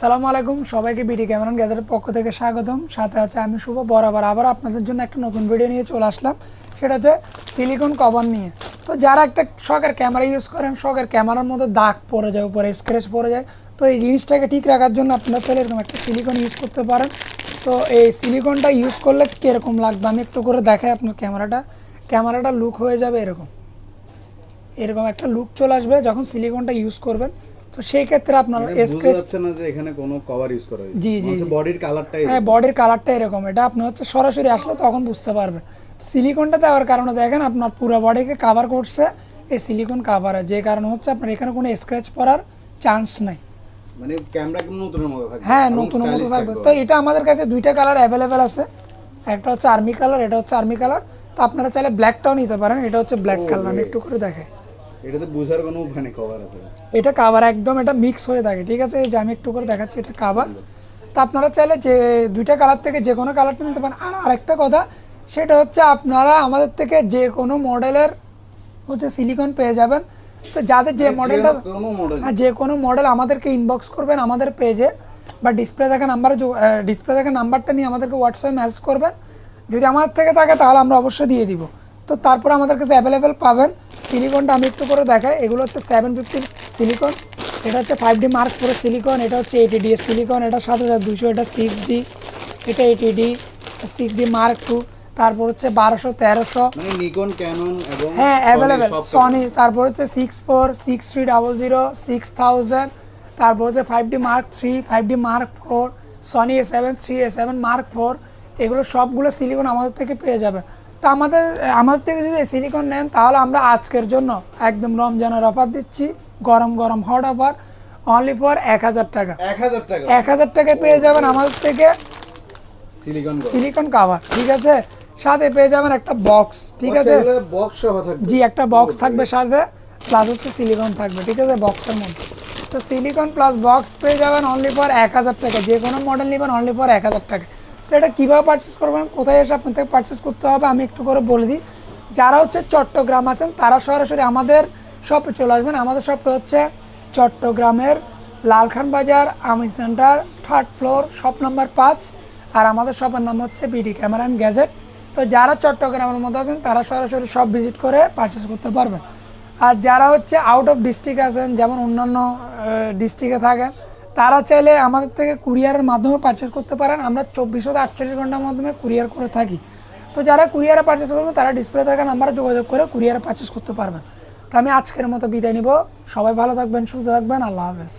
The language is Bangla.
সালামু আলাইকুম, সবাইকে বিডি ক্যামেরন গ্যাজেটের পক্ষ থেকে স্বাগতম। সাথে আছে আমি শুভ বরাবর। আবার আপনাদের জন্য একটা নতুন ভিডিও নিয়ে চলে আসলাম। সেটা হচ্ছে সিলিকন কভার নিয়ে। তো যারা একটা শখের ক্যামেরা ইউজ করেন, শখের ক্যামেরার মধ্যে দাগ পড়ে যায়, উপরে স্ক্র্যাচ পড়ে যায়, তো এই জিনিসটাকে ঠিক রাখার জন্য আপনারা চাইলে এরকম একটা সিলিকন ইউজ করতে পারেন। তো এই সিলিকনটা ইউজ করলে কীরকম লাগবে? আমি একটু করে দেখাই আপনার ক্যামেরাটা ক্যামেরাটা লুক হয়ে যাবে এরকম। এরকম একটা লুক চলে আসবে যখন সিলিকনটা ইউজ করবেন। তো সেই ক্ষেত্রে আপনার স্ক্র্যাচ যাচ্ছে না যে এখানে কোনো কভার ইউজ করা হয়েছে। জি, জি। বডির কালারটাই হ্যাঁ বডির কালারটা এরকম। এটা আপনি হচ্ছে সরাসরি আসলে তখন বুঝতে পারবেন। সিলিকনটা দেওয়ার কারণে দেখেন আপনার পুরো বডিকে কাভার করছে। এই সিলিকন কাভারে যে কারণে হচ্ছে আপনার এখানে কোনো স্ক্র্যাচ পড়ার চান্স নাই। মানে ক্যামেরা নতুনের মতো থাকবে। হ্যাঁ এবং নতুন মতো থাকবে। তো এটা আমাদের কাছে দুইটা কালার অ্যাভেলেবেল আছে। একটা হচ্ছে আর্মি কালার এটা হচ্ছে আর্মি কালার তো আপনারা চাইলে ব্ল্যাকটাও নিতে পারেন। এটা হচ্ছে ব্ল্যাক কালার আমি একটু করে দেখাই। এটাতে বোঝার কোনো নেই কভার আছে। এটা কাভার একদম এটা মিক্স হয়ে থাকে ঠিক আছে? এই যে আমি একটু করে দেখাচ্ছি এটা কাভার তা আপনারা চাইলে যে দুইটা কালার থেকে যে কোনো কালারটা নিতে পারেন। আর আরেকটা কথা সেটা হচ্ছে আপনারা আমাদের থেকে যে কোনো মডেলের হচ্ছে সিলিকন পেয়ে যাবেন। তো যাদের যে মডেলটা মডেল হ্যাঁ যে কোনো মডেল আমাদেরকে ইনবক্স করবেন আমাদের পেজে বা ডিসপ্লে দেখা নাম্বারে ডিসপ্লে দেখা নাম্বারটা নিয়ে আমাদেরকে হোয়াটসঅ্যাপে মেসেজ করবেন। যদি আমাদের থেকে থাকে তাহলে আমরা অবশ্যই দিয়ে দিব। তো তারপর আমাদের কাছে অ্যাভেলেবেল পাবেন। সিলিকনটা আমি একটু করে দেখাই। এগুলো হচ্ছে সেভেন ফিফটি সিলিকন এটা হচ্ছে five D mark four silicon এটা হচ্ছে এইটি ডি সিলিকন এটা সাত হাজার দুশো এটা সিক্স ডি এটা eighty D six D mark two তারপর হচ্ছে বারোশো তেরোশো। মানে নিকন ক্যানন হ্যাঁ অ্যাভেলেবেল সনি তারপর হচ্ছে six four six three double zero six thousand তারপর হচ্ছে five D mark three five D mark four Sony A seven three A seven mark four এগুলো সবগুলো সিলিকন আমাদের থেকে পেয়ে যাবেন তো আমাদের আমাদের থেকে যদি সিলিকন নেন তাহলে আমরা আজকের জন্য একদম রমজানের অফার দিচ্ছি। গরম গরম হট অফার অনলি ফর এক হাজার টাকা। এক হাজার টাকা। এক হাজার টাকায় পেয়ে যাবেন আমাদের থেকে সিলিকন সিলিকন কাভার ঠিক আছে? সাথে পেয়ে যাবেন একটা বক্স ঠিক আছে? বক্স সহ থাকবে। জি একটা বক্স থাকবে সাথে প্লাস হচ্ছে সিলিকন থাকবে ঠিক আছে? বক্সের মধ্যে। তো সিলিকন প্লাস বক্স পেয়ে যাবেন অনলি ফর এক হাজার টাকা। যে কোনো মডেল নেবেন অনলি ফর এক হাজার টাকা। এটা কীভাবে পারচেস করবেন কোথায় এসে আপনার থেকে পারচেস করতে হবে, আমি একটু করে বলে দিই। যারা হচ্ছে চট্টগ্রাম আছেন, তারা সরাসরি আমাদের শপে চলে আসবেন। আমাদের শপটা হচ্ছে চট্টগ্রামের লালখান বাজার আমি centre third floor shop number পাঁচ। আর আমাদের শপের নাম হচ্ছে বিডি ক্যামেরা অ্যান্ড গ্যাজেট তো যারা চট্টগ্রামের মধ্যে আছেন, তারা সরাসরি সব ভিজিট করে পারচেস করতে পারবেন। আর যারা হচ্ছে আউট অফ ডিস্ট্রিক্ট আছেন, যেমন অন্যান্য ডিস্ট্রিক্টে থাকেন তারা চাইলে আমাদের থেকে কুরিয়ারের মাধ্যমে পারচেস করতে পারেন। আমরা চব্বিশ থেকে আটচল্লিশ ঘণ্টার মাধ্যমে কুরিয়ার করে থাকি। তো যারা কুরিয়ারে পারচেস করবেন তারা ডিসপ্লে থাকা নাম্বারে যোগাযোগ করে কুরিয়ারে পারচেস করতে পারবেন। তো আমি আজকের মতো বিদায় নিব। সবাই ভালো থাকবেন, সুস্থ থাকবেন। আল্লাহ হাফেজ।